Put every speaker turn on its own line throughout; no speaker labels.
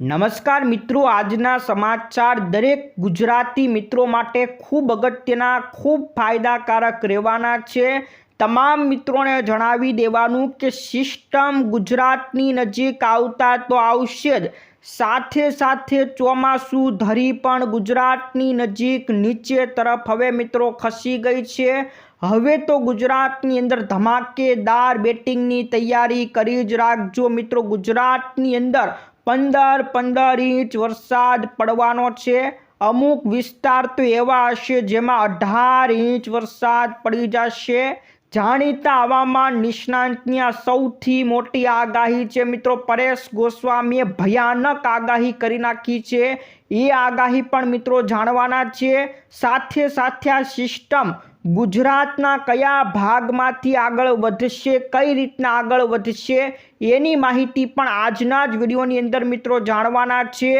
નમસ્કાર મિત્રો, આજના સમાચાર દરેક ગુજરાતી મિત્રો માટે ખૂબ અગત્યના, ખૂબ ફાયદાકારક રહેવાના છે. તમામ મિત્રોને જણાવી દેવાનું કે સિસ્ટમ ગુજરાતની નજીક આવતા તો આવશે જ. સાથે સાથે ચોમાસું ધરી પણ ગુજરાતની નજીક નીચે તરફ હવે મિત્રો ખસી ગઈ છે. હવે તો ગુજરાતની અંદર ધમાકેદાર બેટિંગની તૈયારી કરી જ રાખજો મિત્રો. ગુજરાતની અંદર પંદર પંદર ઇંચ વરસાદ પડવાનો છે. અમુક વિસ્તાર તો એવા હશે જેમાં અઢાર ઇંચ વરસાદ પડી જશે. જાણીતા હવામાન નિષ્ણાંતની આ સૌથી મોટી આગાહી છે મિત્રો, પરેશ ગોસ્વામીએ ભયાનક આગાહી કરી નાખી છે. એ આગાહી પણ મિત્રો જાણવાના છે. સાથે સાથે આ સિસ્ટમ ગુજરાતના કયા ભાગમાંથી આગળ વધશે, કઈ રીતના આગળ વધશે, એની માહિતી પણ આજના જ વિડીયોની અંદર મિત્રો જાણવાના છે.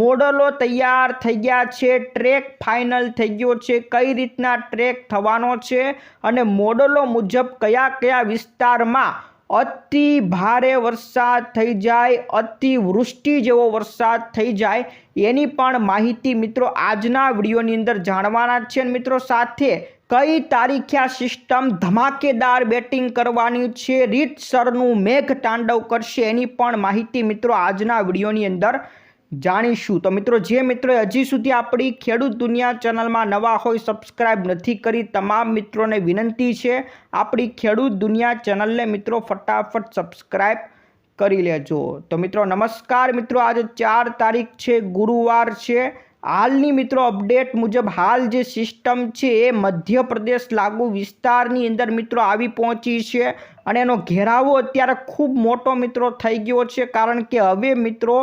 મોડલો તૈયાર થઈ ગયા છે, ટ્રેક ફાઇનલ થઈ ગયો છે, કઈ રીતના ટ્રેક થવાનો છે અને મોડલો મુજબ કયા કયા વિસ્તારમાં અતિ ભારે વરસાદ થઈ જાય અતિવૃષ્ટિ જેવો વરસાદ થઈ જાય, એની પણ માહિતી મિત્રો આજના વિડીયોની અંદર જાણવાના છે મિત્રો સાથે કઈ તારીખે આ સિસ્ટમ ધમાકેદાર બેટિંગ કરવાની છે? રીતસરનું મેઘ તાંડવ કરશે એની પણ માહિતી મિત્રો આજના વિડીયોની અંદર જાણીશું. તો મિત્રો, જે મિત્રો હજી સુધી આપણી ખેડૂત દુનિયા ચેનલમાં નવા હોય સબસ્ક્રાઇબ નથી કરી, તમામ મિત્રોને વિનંતી છે, આપણી ખેડૂત દુનિયા ચેનલને મિત્રો ફટાફટ સબસ્ક્રાઇબ કરી લેજો. તો મિત્રો, નમસ્કાર મિત્રો. આજે ચાર તારીખ છે, ગુરુવાર છે. હાલની મિત્રો અપડેટ મુજબ હાલ જે સિસ્ટમ છે એ મધ્યપ્રદેશ લાગુ વિસ્તારની અંદર મિત્રો આવી પહોંચી છે અને એનો ઘેરાવો અત્યારે ખૂબ મોટો મિત્રો થઈ ગયો છે કારણ કે હવે મિત્રો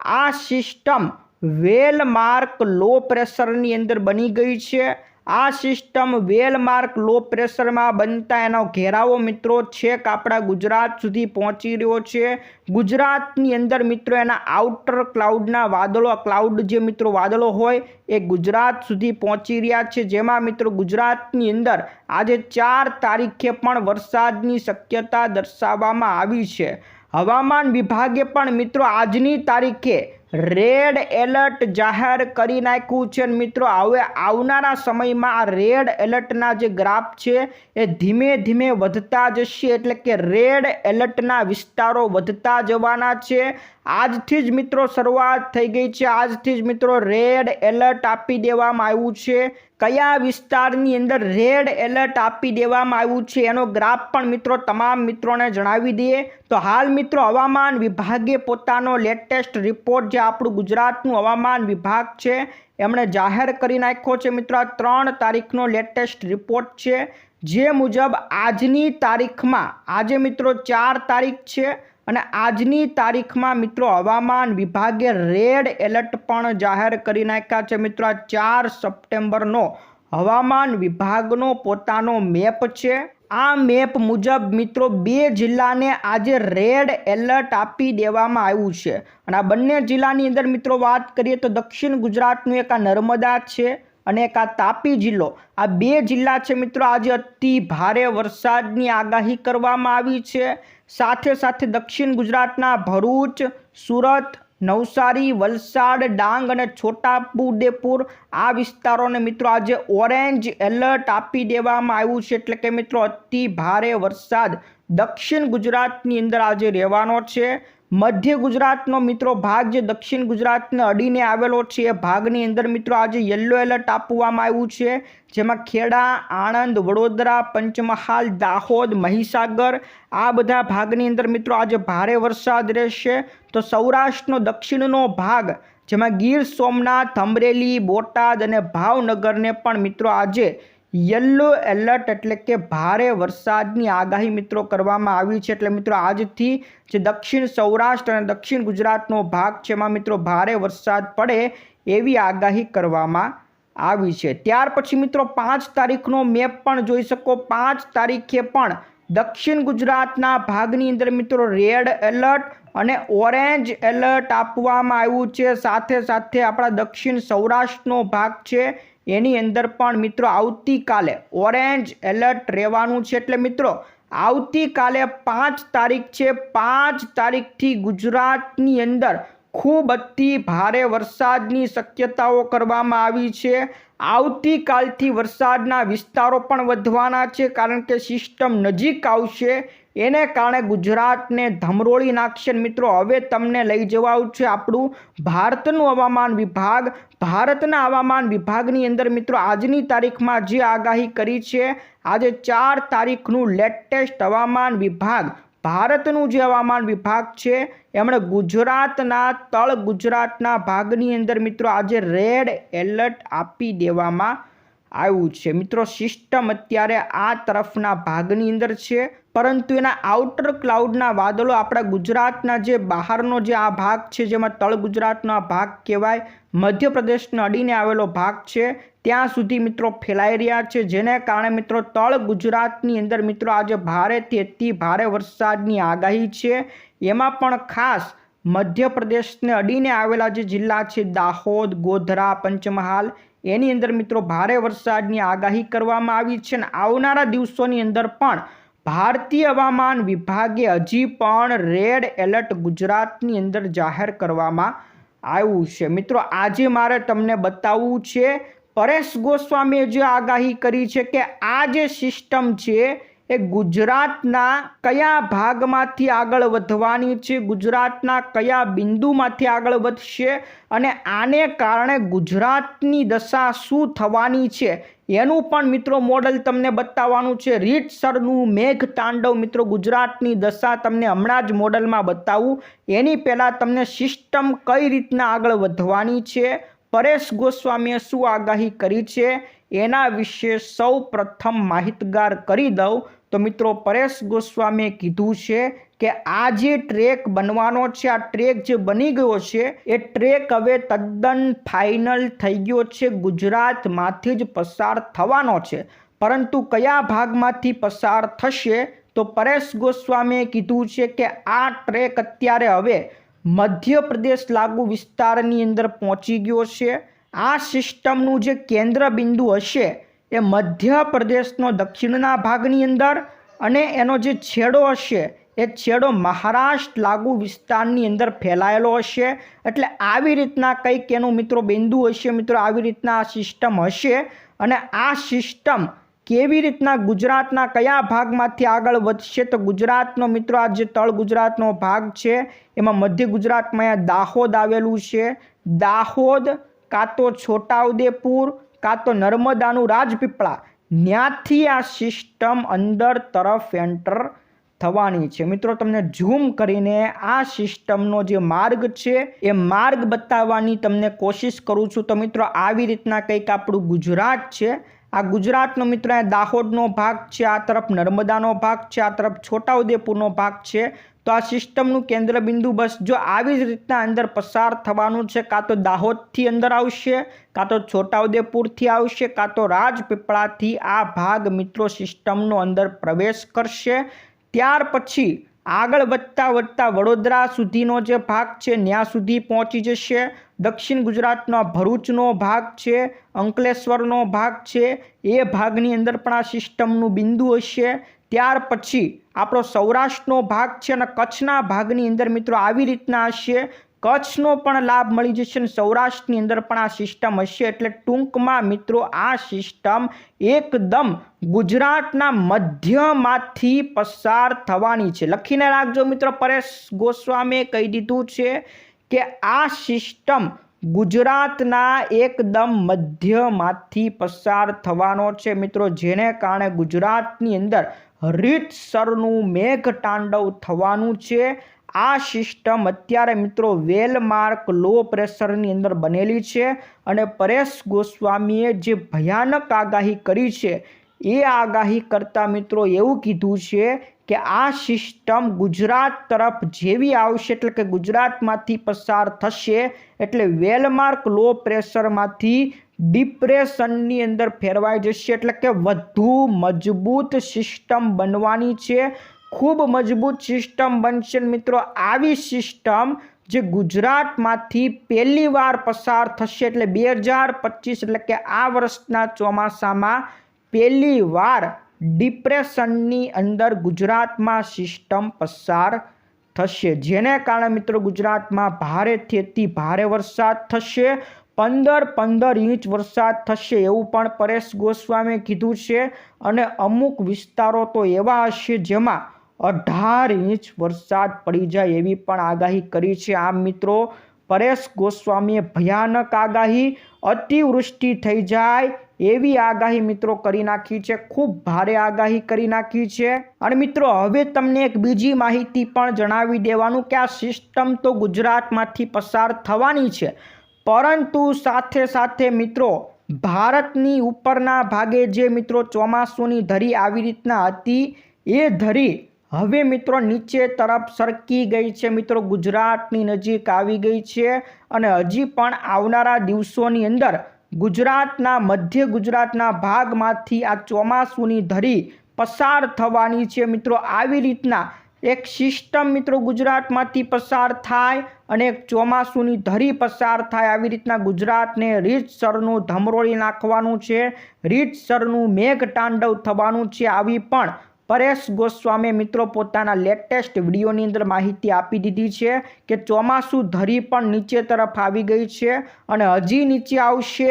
આ સિસ્ટમ વેલ માર્ક લો પ્રેશરની અંદર બની ગઈ છે આ સિસ્ટમ વેલ માર્ક લો પ્રેશરમાં બનતા એનો ઘેરાવો મિત્રો છેક આપણા ગુજરાત સુધી પહોંચી રહ્યો છે. ગુજરાતની અંદર મિત્રો એના આઉટર ક્લાઉડના વાદળો ક્લાઉડ જે મિત્રો વાદળો હોય એ ગુજરાત સુધી પહોંચી રહ્યા છે. જેમાં મિત્રો ગુજરાતની અંદર આજે ચાર તારીખે પણ વરસાદની શક્યતા દર્શાવવામાં આવી છે. હવામાન વિભાગે પણ મિત્રો આજની તારીખે રેડ એલર્ટ જાહેર કરી નાખ્યું છે. મિત્રો, હવે આવનારા સમયમાં આ રેડ એલર્ટના જે ગ્રાફ છે, એ ધીમે ધીમે વધતા જશે. એટલે કે રેડ એલર્ટના વિસ્તારો વધતા જવાના છે. આજથી જ મિત્રો, શરૂઆત થઈ ગઈ છે. આજથી જ મિત્રો રેડ એલર્ટ આપી દેવામાં આવ્યું છે. કયા વિસ્તારની અંદર રેડ એલર્ટ આપી દેવામાં આવ્યું છે એનો ગ્રાફ પણ મિત્રો તમામ મિત્રોને જણાવી દઈએ. તો હાલ મિત્રો હવામાન વિભાગે પોતાનો લેટેસ્ટ રિપોર્ટ જે આપણું ગુજરાતનું હવામાન વિભાગ છે, એમણે જાહેર કરી નાખ્યો છે મિત્રો. ત્રણ તારીખનો લેટેસ્ટ રિપોર્ટ છે. જે મુજબ આજની તારીખમાં, આજે મિત્રો ચાર તારીખ છે અને આજની તારીખમાં મિત્રો હવામાન વિભાગે રેડ એલર્ટ પણ જાહેર કરી નાખ્યા છે. મિત્રો, આ ચાર સપ્ટેમ્બરનો હવામાન વિભાગનો પોતાનો મેપ છે. આ મેપ મુજબ મિત્રો બે જિલ્લાને આજે રેડ એલર્ટ આપી દેવામાં આવ્યું છે. અને આ બંને જિલ્લાની અંદર મિત્રો વાત કરીએ તો દક્ષિણ ગુજરાતનું એક આ નર્મદા છે અને એક આ તાપી જિલ્લો. આ બે જિલ્લા છે મિત્રો, આજે અતિ ભારે વરસાદની આગાહી કરવામાં આવી છે. સાથે સાથે દક્ષિણ ગુજરાતના ભરૂચ, સુરત, નવસારી, વલસાડ, ડાંગ અને છોટાઉદેપુર આ વિસ્તારોને મિત્રો આજે ઓરેન્જ એલર્ટ આપી દેવામાં આવ્યું છે. એટલે કે મિત્રો અતિ ભારે વરસાદ દક્ષિણ ગુજરાતની અંદર આજે રહેવાનો છે. મધ્ય ગુજરાતનો મિત્રો ભાગ જે દક્ષિણ ગુજરાતને અડીને આવેલો છે, એ ભાગની અંદર મિત્રો આજે યલો એલર્ટ આપવામાં આવ્યું છે, જેમાં ખેડા, આણંદ, વડોદરા, પંચમહાલ, દાહોદ, મહીસાગર આ બધા ભાગની અંદર મિત્રો આજે ભારે વરસાદ રહેશે. તો સૌરાષ્ટ્રનો દક્ષિણનો ભાગ, જેમાં ગીર સોમનાથ, અમરેલી, બોટાદ અને ભાવનગરને પણ મિત્રો આજે યલો એલર્ટ એટલે કે ભારે વરસાદની આગાહી મિત્રો કરવામાં આવી છે. એટલે મિત્રો આજથી જે દક્ષિણ સૌરાષ્ટ્ર અને દક્ષિણ ગુજરાતનો ભાગ છે, એમાં મિત્રો ભારે વરસાદ પડે એવી આગાહી કરવામાં આવી છે. ત્યાર પછી મિત્રો પાંચ તારીખનો મેપ પણ જોઈ શકો. પાંચ તારીખે પણ દક્ષિણ ગુજરાતના ભાગની અંદર મિત્રો રેડ એલર્ટ અને ઓરેન્જ એલર્ટ આપવામાં આવ્યું છે. સાથે સાથે આપણા દક્ષિણ સૌરાષ્ટ્રનો ભાગ છે. એની અંદર પણ મિત્રો આવતીકાલે ઓરેન્જ એલર્ટ રહેવાનું છે. એટલે મિત્રો, આવતીકાલે પાંચ તારીખ છે. પાંચ તારીખથી ગુજરાતની અંદર ખૂબ અતિ ભારે વરસાદની શક્યતાઓ કરવામાં આવી છે. આવતીકાલથી વરસાદના વિસ્તારો પણ વધવાના છે, કારણ કે સિસ્ટમ નજીક આવશે. એને કારણે ગુજરાતને ધમરોળી નાખશે. મિત્રો, હવે તમને લઈ જવાયું છે આપણું ભારતનું હવામાન વિભાગ. ભારતના હવામાન વિભાગની અંદર મિત્રો, આજની તારીખમાં જે આગાહી કરી છે, આજે ચાર તારીખનું લેટેસ્ટ હવામાન વિભાગ. ભારતનું જે હવામાન વિભાગ છે, એમણે ગુજરાતના તળ ગુજરાતના ભાગની અંદર મિત્રો, આજે રેડ એલર્ટ આપી દેવામાં આવ્યું છે. મિત્રો, સિસ્ટમ અત્યારે આ તરફના ભાગની અંદર છે. પરંતુ એના આઉટર ક્લાઉડના વાદળો આપણા ગુજરાતના જે બહારનો જે આ ભાગ છે, જેમાં તળ ગુજરાતનો આ ભાગ કહેવાય, મધ્યપ્રદેશને અડીને આવેલો ભાગ છે, ત્યાં સુધી મિત્રો ફેલાઈ રહ્યા છે. જેને કારણે મિત્રો તળ ગુજરાતની અંદર મિત્રો આજે ભારેથી અતિ ભારે વરસાદની આગાહી છે. એમાં પણ ખાસ મધ્યપ્રદેશને અડીને આવેલા જે જિલ્લા છે, દાહોદ, ગોધરા, પંચમહાલ, એની અંદર મિત્રો ભારે વરસાદની આગાહી કરવામાં આવી છે અને આવનારા દિવસોની અંદર પણ ભારતીય હવામાન વિભાગે હજી પણ રેડ એલર્ટ ગુજરાતની અંદર જાહેર કરવામાં આવ્યું છે. મિત્રો, આજે મારે તમને બતાવવું છે, પરેશ ગોસ્વામીએ જે આગાહી કરી છે કે આ જે સિસ્ટમ છે એ ગુજરાતના કયા ભાગમાંથી આગળ વધવાની છે, ગુજરાતના કયા બિંદુમાંથી આગળ વધશે અને આને કારણે ગુજરાતની દશા શું થવાની છે એનું પણ મિત્રો મોડલ તમને બતાવવાનું છે. રીતસરનું મેઘ તાંડવ મિત્રો ગુજરાતની દશા તમને હમણાં જ મોડલમાં બતાવું. એની પહેલાં તમને સિસ્ટમ કઈ રીતના આગળ વધવાની છે? પરેશ ગોસ્વામીએ શું આગાહી કરી છે? એના વિશે સૌ પ્રથમ માહિતગાર કરી દઉં. તો મિત્રો પરેશ ગોસ્વામીએ કીધું છે કે આ જે ટ્રેક બનવાનો છે, આ ટ્રેક જે બની ગયો છે, એ ટ્રેક હવે તદ્દન ફાઇનલ થઈ ગયો છે, ગુજરાતમાંથી જ પસાર થવાનો છે. પરંતુ કયા ભાગમાંથી પસાર થશે, તો પરેશ ગોસ્વામીએ કીધું છે કે આ ટ્રેક અત્યારે હવે મધ્યપ્રદેશ લાગુ વિસ્તારની અંદર પહોંચી ગયો છે. આ સિસ્ટમનું જે કેન્દ્ર બિંદુ હશે, એ મધ્યપ્રદેશનો દક્ષિણના ભાગની અંદર અને એનો જે છેડો હશે એ છેડો મહારાષ્ટ્ર લાગુ વિસ્તારની અંદર ફેલાયેલો હશે. એટલે આવી રીતના કંઈક એનું મિત્રો બિંદુ હશે, મિત્રો આવી રીતના આ સિસ્ટમ હશે. અને આ સિસ્ટમ કેવી રીતના ગુજરાતના કયા ભાગમાંથી આગળ વધશે તો ગુજરાતનો મિત્રો આ જે તળ ગુજરાતનો ભાગ છે, એમાં મધ્ય ગુજરાતમાં અહીંયા દાહોદ આવેલું છે. દાહોદ, કાં તો છોટાઉદેપુર, કાં તો નર્મદાનું રાજપીપળા ત્યાંથી આ સિસ્ટમ અંદર તરફ એન્ટર થવાની છે. મિત્રો, તમને ઝૂમ કરીને આ સિસ્ટમનો જે માર્ગ છે, એ માર્ગ બતાવવાની તમને કોશિશ કરું છું. તો મિત્રો, આવી રીતના કંઈક આપણું ગુજરાત છે. આ ગુજરાતનો મિત્ર અહીંયા દાહોદનો ભાગ છે, આ તરફ નર્મદાનો ભાગ છે, આ તરફ છોટાઉદેપુરનો ભાગ છે. તો આ સિસ્ટમનું કેન્દ્ર બિંદુ બસ જો આવી જ રીતના અંદર પસાર થવાનું છે, કાં તો દાહોદથી અંદર આવશે, કાં તો છોટાઉદેપુરથી આવશે, કાં તો રાજપીપળાથી આ ભાગ મિત્રો સિસ્ટમનો અંદર પ્રવેશ કરશે. ત્યાર પછી આગળ વધતા વધતા વડોદરા સુધીનો જે ભાગ છે ત્યાં સુધી પહોંચી જશે. દક્ષિણ ગુજરાતનો ભરૂચનો ભાગ છે, અંકલેશ્વરનો ભાગ છે, એ ભાગની અંદર પણ આ સિસ્ટમનું બિંદુ હશે. ત્યાર પછી આપણો સૌરાષ્ટ્રનો ભાગ છે અને કચ્છના ભાગની અંદર મિત્રો આવી રીતના હશે. કચ્છનો પણ લાભ મળી જશે અને સૌરાષ્ટ્રની અંદર પણ આ સિસ્ટમ હશે એટલે ટૂંકમાં મિત્રો આ સિસ્ટમ એકદમ ગુજરાતના મધ્યમાંથી પસાર થવાની છે. લખીને રાખજો મિત્રો પરેશ ગોસ્વામીએ કહી દીધું છે કે આ સિસ્ટમ ગુજરાતના એકદમ મધ્યમાંથી પસાર થવાનો છે. મિત્રો જેને કારણે ગુજરાતની અંદર રીતસરનું મેઘતાંડવ થવાનું છે. આ સિસ્ટમ અત્યારે મિત્રો વેલમાર્ક લો પ્રેશરની અંદર બનેલી છે અને પરેશ ગોસ્વામીએ જે ભયાનક આગાહી કરી છે, એ આગાહી કરતાં મિત્રો એવું કીધું છે કે આ સિસ્ટમ ગુજરાત તરફ જેવી આવશે એટલે કે ગુજરાતમાંથી પસાર થશે એટલે વેલમાર્ક લો પ્રેશરમાંથી ડિપ્રેશનની અંદર ફેરવાઈ જશે એટલે કે વધુ મજબૂત સિસ્ટમ બનવાની છે ખૂબ મજબૂત સિસ્ટમ બનશે મિત્રો. આવી સિસ્ટમ જે ગુજરાતમાંથી પહેલી વાર પસાર થશે એટલે બે હજાર પચીસ એટલે કે આ વર્ષના ચોમાસામાં પહેલી વાર ડિપ્રેશનની અંદર ગુજરાતમાં સિસ્ટમ પસાર થશે. જેને કારણે મિત્રો ગુજરાતમાં ભારેથી અતિ ભારે વરસાદ થશે. પંદર પંદર ઇંચ વરસાદ થશે એવું પણ પરેશ ગોસ્વામીએ કીધું છે. અને અમુક વિસ્તારો તો એવા હશે જેમાં અઢાર ઇંચ વરસાદ પડી જાય એવી પણ આગાહી કરી છે. આમ મિત્રો, પરેશ ગોસ્વામીએ ભયાનક આગાહી, અતિવૃષ્ટિ થઈ જાય એવી આગાહી મિત્રો કરી નાખી છે. ખૂબ ભારે આગાહી કરી નાખી છે. અને મિત્રો, હવે તમને એક બીજી માહિતી પણ જણાવી દેવાનું કે આ સિસ્ટમ તો ગુજરાતમાંથી પસાર થવાની છે. પરંતુ સાથે સાથે મિત્રો, ભારતની ઉપરના ભાગે જે મિત્રો ચોમાસુની ધરી આવી રીતના હતી, એ ધરી હવે મિત્રો નીચે તરફ સરકી ગઈ છે મિત્રો, ગુજરાતની નજીક આવી ગઈ છે અને હજી પણ આવનારા દિવસોની અંદર ગુજરાતના મધ્ય ગુજરાતના ભાગમાંથી આ ચોમાસુની ધરી પસાર થવાની છે મિત્રો. આવી રીતના એક સિસ્ટમ મિત્રો ગુજરાતમાંથી પસાર થાય અને એક ચોમાસુની ધરી પસાર થાય. આવી રીતના ગુજરાતને રીતસરનું ધમરોળી નાખવાનું છે, રીતસરનું મેઘ તાંડવ થવાનું છે. આવી પણ પરેશ ગોસ્વામી મિત્રો પોતાના લેટેસ્ટ વિડીયોની અંદર માહિતી આપી દીધી છે કે ચોમાસું ધરી પણ નીચે તરફ આવી ગઈ છે અને હજી નીચે આવશે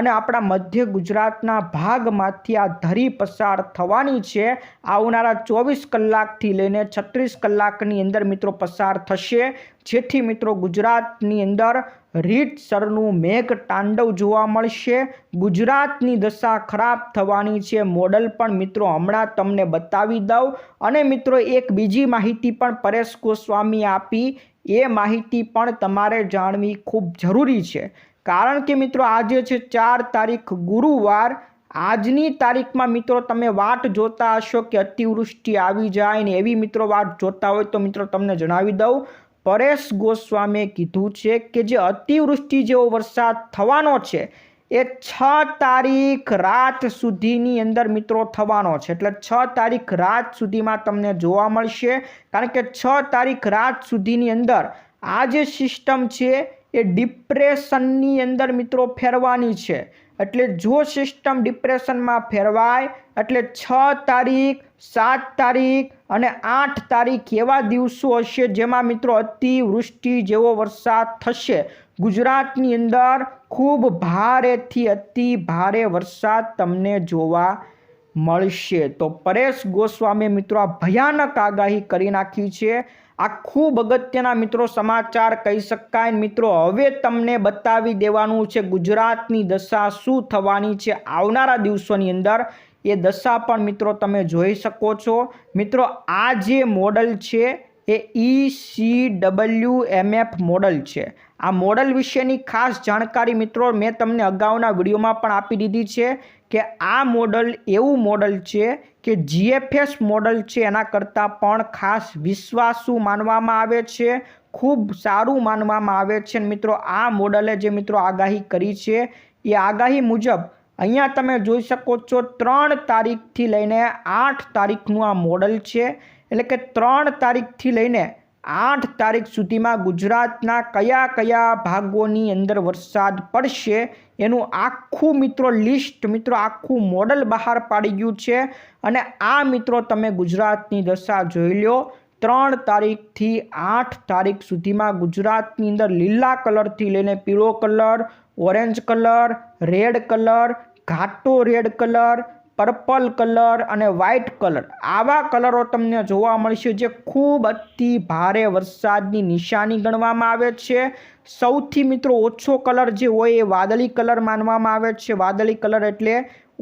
અને આપણા મધ્ય ગુજરાતના ભાગમાંથી આ ધરી પસાર થવાની છે. આવનારા ચોવીસ કલાકથી લઈને છત્રીસ કલાકની અંદર મિત્રો પસાર થશે. જેથી મિત્રો ગુજરાતની અંદર રીતસરનું મેઘ તાંડવ જોવા મળશે. ગુજરાતની દશા ખરાબ થવાની છે. મોડલ પણ મિત્રો હમણાં તમને બતાવી દઉં. અને મિત્રો એક બીજી માહિતી પણ પરેશ ગોસ્વામી આપી. એ માહિતી પણ તમારે જાણવી ખૂબ જરૂરી છે. કારણ કે મિત્રો આજે છે ચાર તારીખ ગુરુવાર. આજની તારીખમાં મિત્રો તમે વાટ જોતા હશો કે અતિવૃષ્ટિ આવી જાય ને એવી મિત્રો વાટ જોતા હોય તો મિત્રો તમને જણાવી દઉં. પરેશ ગોસ્વામીએ કીધું છે કે જે અતિવૃષ્ટિ જેવો વરસાદ થવાનો છે, એ છ તારીખ રાત સુધીની અંદર મિત્રો થવાનો છે. એટલે છ તારીખ રાત સુધીમાં તમને જોવા મળશે, કારણ કે છ તારીખ રાત સુધીની અંદર આ જે સિસ્ટમ છે, એ ડિપ્રેશનની અંદર મિત્રો ફેરવાની છે. એટલે જો સિસ્ટમ ડિપ્રેશનમાં ફેરવાય, એટલે છ તારીખ, સાત તારીખ અને આઠ તારીખ એવા દિવસો હશે જેમાં મિત્રો અતિવૃષ્ટિ જેવો વરસાદ થશે. ગુજરાતની અંદર ખૂબ ભારેથી અતિ ભારે વરસાદ તમને જોવા મળશે. તો પરેશ ગોસ્વામીએ મિત્રો આ ભયાનક આગાહી કરી નાખી છે. આ ખૂબ અગત્યના મિત્રો સમાચાર કહી શકાય. મિત્રો, હવે તમને બતાવી દેવાનું છે ગુજરાતની દશા શું થવાની છે આવનારા દિવસોની અંદર. એ દશા પણ મિત્રો તમે જોઈ શકો છો. મિત્રો, આ જે મોડલ છે એ E C W MF model છે. આ મોડલ વિશેની ખાસ જાણકારી મિત્રો મેં તમને અગાઉના વિડીયોમાં પણ આપી દીધી છે. કે આ મોડલ એવું મોડલ છે કે જીએફએસ મોડલ છે એના કરતાં પણ ખાસ વિશ્વાસુ માનવામાં આવે છે, ખૂબ સારું માનવામાં આવે છે. મિત્રો, આ મોડલે જે મિત્રો આગાહી કરી છે, એ આગાહી મુજબ અહીંયા તમે જોઈ શકો છો ત્રણ તારીખથી લઈને આઠ તારીખનું આ મોડલ છે. એટલે કે ત્રણ તારીખથી લઈને આઠ તારીખ સુધીમાં ગુજરાતના કયા કયા ભાગોની અંદર વરસાદ પડશે એનું આખું મિત્રો લિસ્ટ, મિત્રો આખું મોડલ બહાર પાડી ગયું છે. અને આ મિત્રો તમે ગુજરાતની દશા જોઈ લો. ત્રણ તારીખથી આઠ તારીખ સુધીમાં ગુજરાતની અંદર લીલા કલરથી લઈને પીળો colour, orange colour, red colour, ઘાટો red colour purple colour અને વ્હાઇટ કલર આવા કલરો તમને જોવા મળશે જે ખૂબ અતિ ભારે વરસાદની નિશાની ગણવામાં આવે છે. સૌથી મિત્રો ઓછો કલર જે હોય એ વાદળી કલર માનવામાં આવે છે. વાદળી કલર એટલે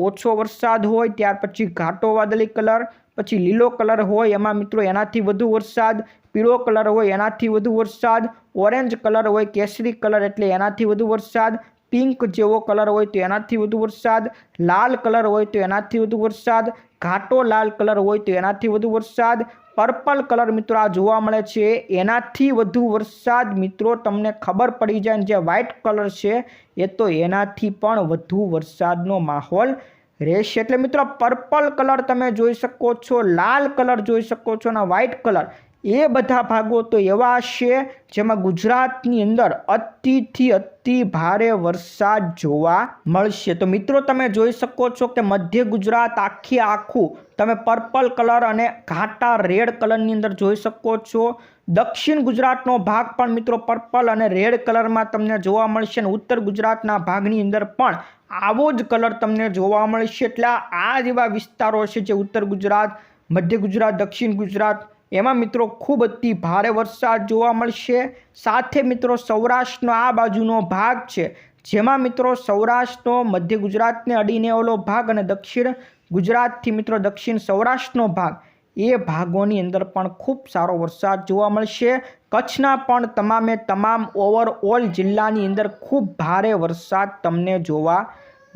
ઓછો વરસાદ હોય, ત્યાર પછી ઘાટો વાદળી કલર પછી લીલો કલર હોય, એમાં મિત્રો એનાથી વધુ વરસાદ, પીળો કલર હોય એનાથી વધુ વરસાદ ઓરેન્જ કલર હોય, કેસરી કલર એટલે એનાથી વધુ વરસાદ પિંક જેવો કલર હોય તો એનાથી વધુ વરસાદ, લાલ કલર હોય તો એનાથી વધુ વરસાદ, ઘાટો લાલ કલર હોય તો એનાથી વધુ વરસાદ, પર્પલ કલર મિત્રો આ જોવા મળે છે. એનાથી વધુ વરસાદ મિત્રો તમને ખબર પડી જાય જે વ્હાઇટ કલર છે, એ તો એનાથી પણ વધુ વરસાદનો માહોલ રહેશે. એટલે મિત્રો પર્પલ કલર તમે જોઈ શકો છો, લાલ કલર જોઈ શકો છો અને વ્હાઇટ કલર એ બધા ભાગો તો એવા હશે જેમાં ગુજરાતની અંદર અતિથી અતિ ભારે વરસાદ જોવા મળશે. તો મિત્રો, તમે જોઈ શકો છો કે મધ્ય ગુજરાત આખી આખું તમે પર્પલ કલર અને ઘાટા રેડ કલરની અંદર જોઈ શકો છો. દક્ષિણ ગુજરાતનો ભાગ પણ મિત્રો પર્પલ અને રેડ કલરમાં તમને જોવા મળશે અને ઉત્તર ગુજરાતના ભાગની અંદર પણ આવો જ કલર તમને જોવા મળશે. એટલે આ જેવા વિસ્તારો છે જે ઉત્તર ગુજરાત, મધ્ય ગુજરાત, દક્ષિણ ગુજરાત એમાં મિત્રો ખૂબ અતિ ભારે વરસાદ જોવા મળશે. સાથે મિત્રો સૌરાષ્ટ્રનો આ બાજુનો ભાગ છે, જેમાં મિત્રો સૌરાષ્ટ્રનો મધ્ય ગુજરાતને અડીને ઓલો ભાગ અને દક્ષિણ ગુજરાતથી મિત્રો દક્ષિણ સૌરાષ્ટ્રનો ભાગ, એ ભાગોની અંદર પણ ખૂબ સારો વરસાદ જોવા મળશે. કચ્છના પણ તમામે તમામ ઓવરઓલ જિલ્લાની અંદર ખૂબ ભારે વરસાદ તમને જોવા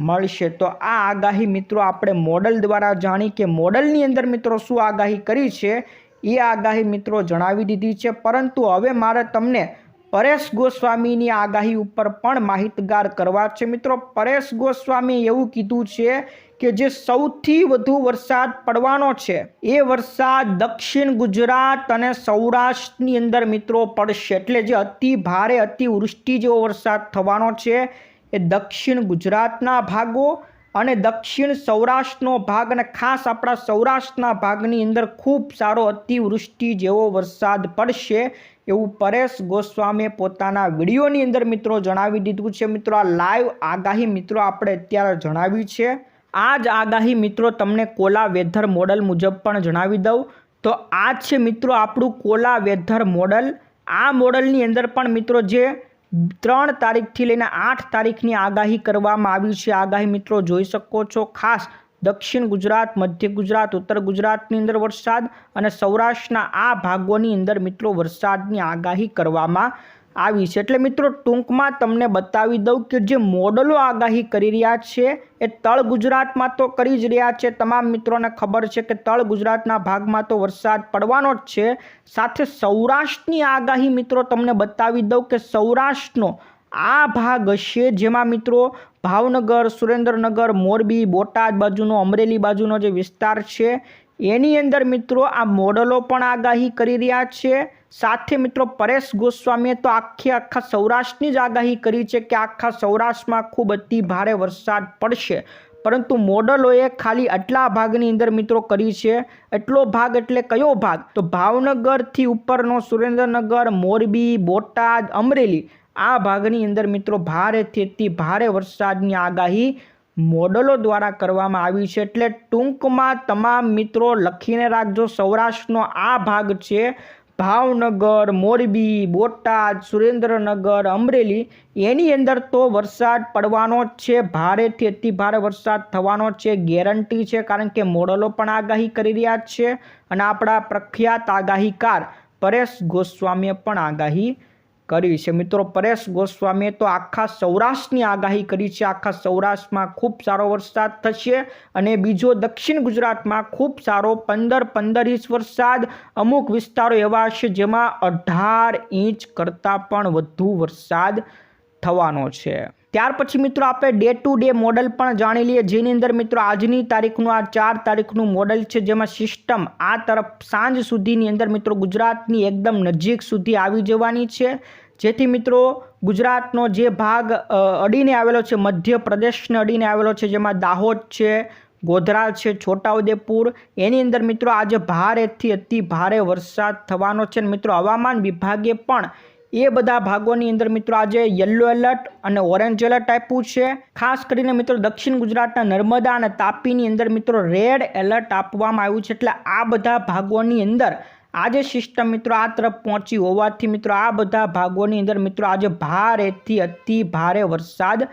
મળશે. તો આ આગાહી મિત્રો આપણે મોડલ દ્વારા જાણી કે મોડલની અંદર મિત્રો શું આગાહી કરી છે? એ આગાહી મિત્રો જણાવી દીધી છે. પરંતુ હવે મારે તમને પરેશ ગોસ્વામીની આગાહી ઉપર પણ માહિતગાર કરવા છે. મિત્રો, પરેશ ગોસ્વામીએ એવું કીધું છે કે જે સૌથી વધુ વરસાદ પડવાનો છે એ વરસાદ દક્ષિણ ગુજરાત અને સૌરાષ્ટ્રની અંદર મિત્રો પડશે. એટલે જે અતિ ભારે અતિવૃષ્ટિ જેવો વરસાદ થવાનો છે એ દક્ષિણ ગુજરાતના ભાગો અને દક્ષિણ સૌરાષ્ટ્રનો ભાગ અને ખાસ આપણા સૌરાષ્ટ્રના ભાગની અંદર ખૂબ સારો અતિવૃષ્ટિ જેવો વરસાદ પડશે એવું પરેશ ગોસ્વામીએ પોતાના વિડીયોની અંદર મિત્રો જણાવી દીધું છે. મિત્રો, આ લાઈવ આગાહી મિત્રો આપણે અત્યારે જણાવી છે. આ જ આગાહી મિત્રો તમને કોલા વેધર મોડલ મુજબ પણ જણાવી દઉં. તો આ છે મિત્રો આપણું કોલા વેધર મોડલ. આ મોડલની અંદર પણ મિત્રો જે ત્રણ તારીખથી લઈને આઠ તારીખની આગાહી કરવામાં આવી છે. આગાહી મિત્રો જોઈ શકો છો. ખાસ દક્ષિણ ગુજરાત, મધ્ય ગુજરાત, ઉત્તર ગુજરાતની અંદર વરસાદ અને સૌરાષ્ટ્રના આ ભાગોની અંદર મિત્રો વરસાદની આગાહી કરવામાં આવી છે. એટલે મિત્રો, ટૂંકમાં તમને બતાવી દઉં કે જે મોડલો આગાહી કરી રહ્યા છે, એ તળ ગુજરાતમાં તો કરી જ રહ્યા છે. તમામ મિત્રોને ખબર છે કે તળ ગુજરાતના ભાગમાં તો વરસાદ પડવાનો જ છે. સાથે સૌરાષ્ટ્રની આગાહી મિત્રો તમને બતાવી દઉં કે સૌરાષ્ટ્રનો આ ભાગ હશે, જેમાં મિત્રો ભાવનગર, સુરેન્દ્રનગર, મોરબી, બોટાદ બાજુનો, અમરેલી બાજુનો જે વિસ્તાર છે, એની અંદર મિત્રો આ મોડલો પણ આગાહી કરી રહ્યા છે. સાથે મિત્રો, પરેશ ગોસ્વામીએ તો આખે આખા સૌરાષ્ટ્રની જ આગાહી કરી છે કે આખા સૌરાષ્ટ્રમાં ખૂબ અતિ ભારે વરસાદ પડશે. પરંતુ મોડલોએ ખાલી આટલા ભાગની અંદર મિત્રો કરી છે. એટલો ભાગ એટલે કયો ભાગ? તો ભાવનગરથી ઉપરનો સુરેન્દ્રનગર, મોરબી, બોટાદ, અમરેલી. આ ભાગની અંદર મિત્રો ભારેથી અતિ ભારે વરસાદની આગાહી મોડલો દ્વારા કરવામાં આવી છે. એટલે ટૂંકમાં તમામ મિત્રો લખીને રાખજો, સૌરાષ્ટ્રનો આ ભાગ છે ભાવનગર, મોરબી, બોટાદ, સુરેન્દ્રનગર, અમરેલી, એની અંદર તો વરસાદ પડવાનો જ છે. ભારેથી અતિ ભારે વરસાદ થવાનો છે. ગેરંટી છે કારણ કે મોડલો પણ આગાહી કરી રહ્યા છે અને આપણા પ્રખ્યાત આગાહીકાર પરેશ ગોસ્વામીએ પણ આગાહી કરી છે. મિત્રો, પરેશ ગોસ્વામીએ તો આખા સૌરાષ્ટ્રની આગાહી કરી છે. આખા સૌરાષ્ટ્રમાં ખૂબ સારો વરસાદ થશે અને બીજો દક્ષિણ ગુજરાતમાં ખૂબ સારો પંદર પંદર ઇંચ વરસાદ અમુક વિસ્તારો એવા હશે જેમાં અઢાર ઇંચ કરતાં પણ વધુ વરસાદ થવાનો છે. ત્યાર પછી મિત્રો આપણે ડે ટુ ડે મોડલ પણ જાણી લઈએ. જેની અંદર મિત્રો આજની તારીખનું આ ચાર તારીખનું મોડલ છે, જેમાં સિસ્ટમ આ તરફ સાંજ સુધીની અંદર મિત્રો ગુજરાતની એકદમ નજીક સુધી આવી જવાની છે. જેથી મિત્રો ગુજરાતનો જે ભાગ અડીને આવેલો છે મધ્ય પ્રદેશને અડીને આવેલો છે, જેમાં દાહોદ છે, ગોધરા છે, છોટાઉદેપુર, એની અંદર મિત્રો આજે ભારેથી અતિ ભારે વરસાદ થવાનો છે. મિત્રો હવામાન વિભાગે પણ એ બધા ભાગોની અંદર મિત્રો આજે યલો એલર્ટ અને ઓરેન્જ એલર્ટ આપ્યું છે. ખાસ કરીને મિત્રો દક્ષિણ ગુજરાતના નર્મદા અને તાપીની અંદર મિત્રો રેડ એલર્ટ આપવામાં આવ્યું છે. એટલે આ બધા ભાગોની અંદર આજે સિસ્ટમ મિત્રો આ તરફ પહોંચી હોવાથી મિત્રો આ બધા ભાગોની અંદર મિત્રો આજે ભારેથી અતિ ભારે વરસાદ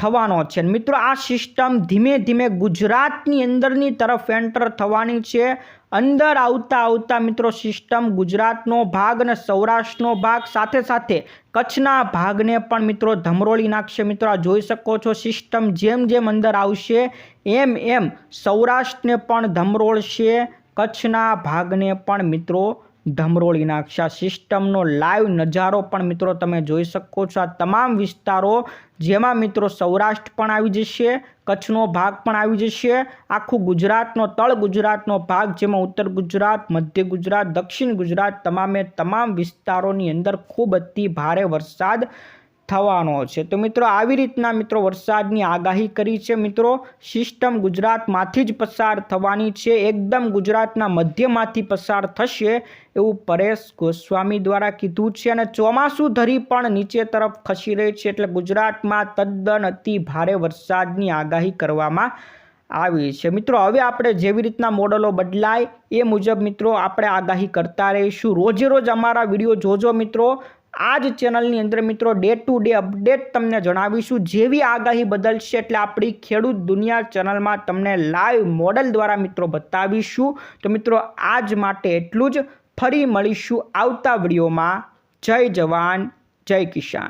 થવાનો છે. મિત્રો, આ સિસ્ટમ ધીમે ધીમે ગુજરાતની અંદરની તરફ એન્ટર થવાની છે. અંદર આવતા આવતા મિત્રો, સિસ્ટમ ગુજરાતનો ભાગ અને સૌરાષ્ટ્રનો ભાગ સાથે સાથે કચ્છના ભાગને પણ મિત્રો ધમરોળી નાખશે. મિત્રો, આ જોઈ શકો છો સિસ્ટમ જેમ જેમ અંદર આવશે, એમ એમ સૌરાષ્ટ્રને પણ ધમરોળશે, કચ્છના ભાગને પણ મિત્રો ધમરોળી ઇનાક્ષા સિસ્ટમનો લાઈવ નજારો પણ મિત્રો તમે જોઈ શકો છો. આ તમામ વિસ્તારો જેમાં મિત્રો સૌરાષ્ટ્ર પણ આવી જશે, કચ્છનો ભાગ પણ આવી જશે, આખું ગુજરાતનો તળ ગુજરાતનો ભાગ જેમાં ઉત્તર ગુજરાત, મધ્ય ગુજરાત, દક્ષિણ ગુજરાત, તમામે તમામ વિસ્તારોની અંદર ખૂબ અતિ ભારે વરસાદ થવાનો છે. તો મિત્રો, આવી રીતના મિત્રો વરસાદની આગાહી કરી છે. મિત્રો, સિસ્ટમ ગુજરાતમાંથી જ પસાર થવાની છે. એકદમ ગુજરાતના મધ્યમાંથી પસાર થશે એવું પરેશ ગોસ્વામી દ્વારા કીધું છે અને ચોમાસું ધરી પણ નીચે તરફ ખસી રહી છે એટલે ગુજરાતમાં તદ્દન અતિ ભારે વરસાદની આગાહી કરવામાં આવી છે. મિત્રો, હવે આપણે જેવી રીતના મોડલો બદલાય એ મુજબ મિત્રો આપણે આગાહી કરતા રહીશું. રોજે રોજ અમારા વીડિયો જોજો મિત્રો. આ જ ચેનલની અંદર મિત્રો ડે ટુ ડે અપડેટ તમને જણાવીશું. જેવી આગાહી બદલશે એટલે આપણી ખેડૂત દુનિયા ચેનલમાં તમને લાઈવ મોડલ દ્વારા મિત્રો બતાવીશું. તો મિત્રો આજ માટે એટલું જ. ફરી મળીશું આવતા વિડીયોમાં. જય જવાન, જય કિસાન.